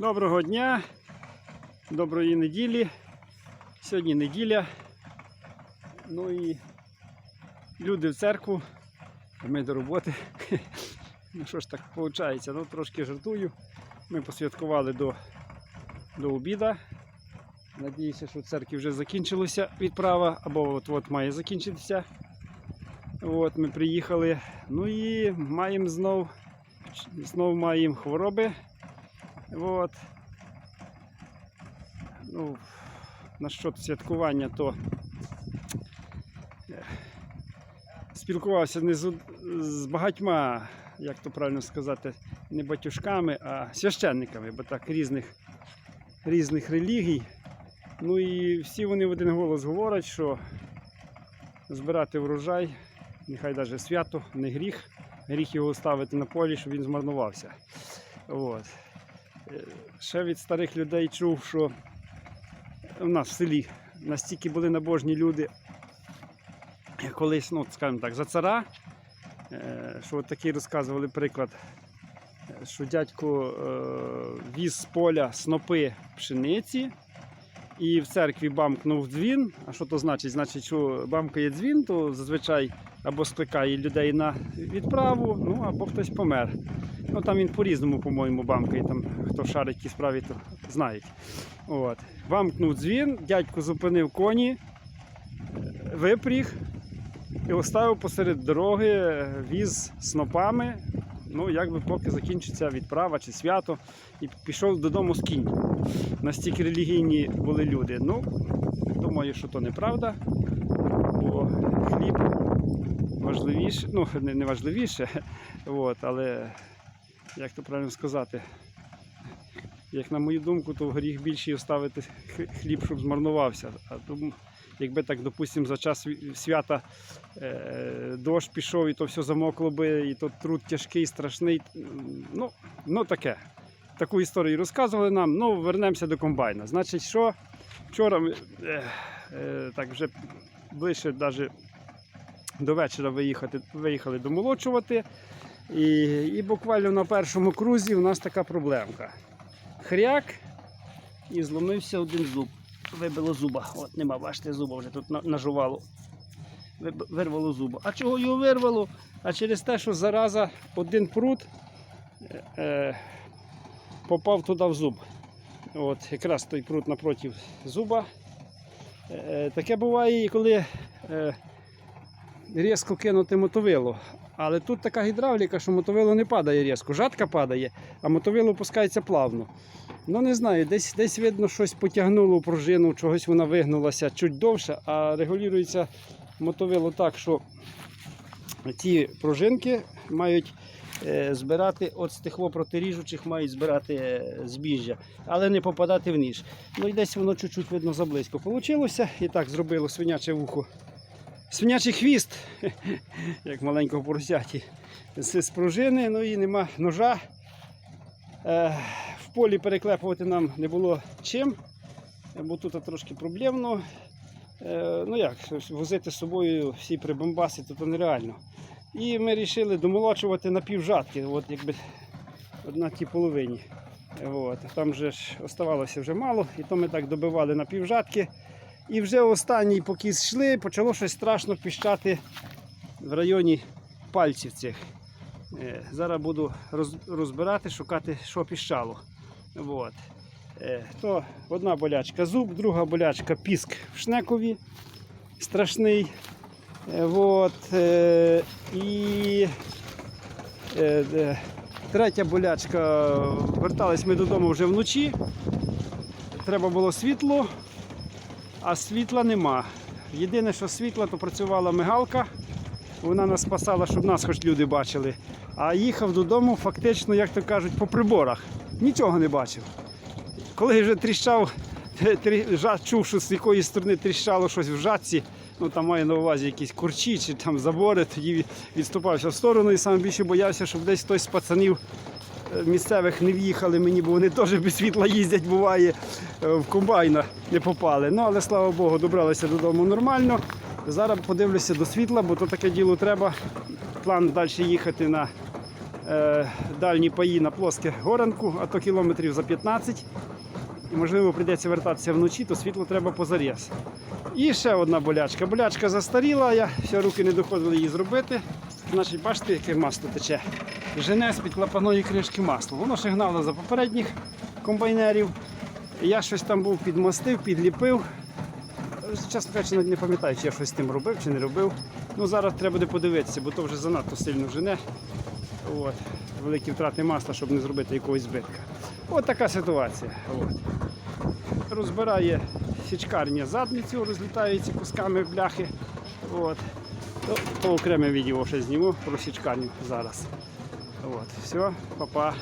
Доброго дня, доброї неділі. Сьогодні неділя. Ну і люди в церкву, а ми до роботи. Ну що ж так виходить? Ну трошки жартую. Ми посвяткували до, до обіда. Надіюся, що в церкві вже закінчилася відправа, або от-от має закінчитися. От ми приїхали. Ну і маємо знов, знов маємо хвороби. От. Ну, насчет святкування, то е, спілкувався не з, з багатьма, як то правильно сказати, не батюшками, а священниками, бо так різних, різних релігій. Ну і всі вони в один голос говорять, що збирати врожай, нехай навіть свято, не гріх. Гріх його ставити на полі, щоб він змарнувався. От. Ще від старих людей чув, що в нас в селі настільки були набожні люди, колись, ну, скажімо так, за цара, е, що от такий розказували приклад, що дядько е, віз з поля снопи пшениці. І в церкві бамкнув дзвін. А що то значить? Значить, що бамкає дзвін, то зазвичай або скликає людей на відправу, ну або хтось помер. Ну там він по-різному, по-моєму, бамкає. Там хто шарить ті справі, то знають. От. Бамкнув дзвін, дядько зупинив коні, випріг і оставив посеред дороги віз снопами. Ну, якби поки закінчиться відправа чи свято, і пішов додому з кінь. Настільки релігійні були люди. Ну, думаю, що то неправда, бо хліб важливіше, ну, не, не важливіше, от, але як то правильно сказати, як на мою думку, то гріх більший оставити х- хліб, щоб змарнувався. А тому, якби так, допустимо, за час свята е, дощ пішов і то все замокло би, і то труд тяжкий, страшний. Ну, ну таке. Таку історію розказували нам. Ну, вернемося до комбайна. Значить, що вчора е, е, так вже ближче навіть до вечора виїхати, виїхали домолочувати. І, і буквально на першому крузі у нас така проблемка. Хряк і зломився один зуб. Вибило зуба. От нема, бачите, зуба вже тут нажувало. Вирвало зуба. А чого його вирвало? А через те, що зараза один прут е, е, попав туди в зуб. От, якраз той прут напроти зуба. Е, таке буває, коли е, різко кинути мотовило. Але тут така гідравліка, що мотовило не падає різко. Жатка падає, а мотовило опускається плавно. Ну не знаю, десь, десь видно, щось потягнуло пружину, чогось вона вигнулася чуть довше, а регулюється мотовило так, що ті пружинки мають е, збирати от з тих во протиріжучих мають збирати е, збіжжя, але не попадати в ніж. Ну і десь воно чуть-чуть видно заблизько получилося. І так зробило свиняче вухо. Свинячий хвіст, як маленького поросяті, з, з пружини, ну і нема ножа. Е, в полі переклепувати нам не було чим, бо тут трошки проблемно. Е, ну як, возити з собою всі прибамбаси, то, то нереально. І ми вирішили домолочувати на півжатки, от якби одна тій половині. От. Там же ж оставалося вже мало, і то ми так добивали на півжатки. І вже останній, поки йшли, почало щось страшно піщати в районі пальців цих. Е, Зараз буду розбирати, шукати, що піщало. От. Е, То одна болячка зуб, друга болячка піск в шнекові страшний. Е, От, і третя болячка. Вертались ми додому вже вночі. Треба було світло, а світла нема. Єдине, що світла, то працювала мигалка. Вона нас спасала, щоб нас хоч люди бачили. А їхав додому фактично, як то кажуть, по приборах. Нічого не бачив. Коли вже тріщав, трі- чув, що з якої сторони тріщало щось в жатці, ну там має на увазі якісь курчі чи там забори, тоді відступався в сторону і саме більше боявся, щоб десь хтось з пацанів е, місцевих не в'їхали мені, бо вони теж без світла їздять, буває, е, в комбайна не попали. Ну, але слава Богу, добралися додому нормально. Зараз подивлюся до світла, бо то таке діло треба. План далі їхати на е, дальні паї на плоске горанку, а то кілометрів за 15. І можливо прийдеться вертатися вночі, то світло треба позаріз. І ще одна болячка. Болячка застаріла, я ще руки не доходили її зробити. Значить, бачите, яке масло тече. Жене з-під клапаної кришки масло. Воно ще гнало за попередніх комбайнерів. Я щось там був підмостив, підліпив. Чесно кажучи, навіть не пам'ятаю, чи я щось з тим робив чи не робив. Ну зараз треба буде подивитися, бо то вже занадто сильно жене. От. Великі втрати масла, щоб не зробити якогось збитка. От така ситуація. От. Розбирає січкарня задницю, розлітаються кусками бляхи. От. То, то окреме відео ще зніму про січкарню зараз. От. Все, па-па.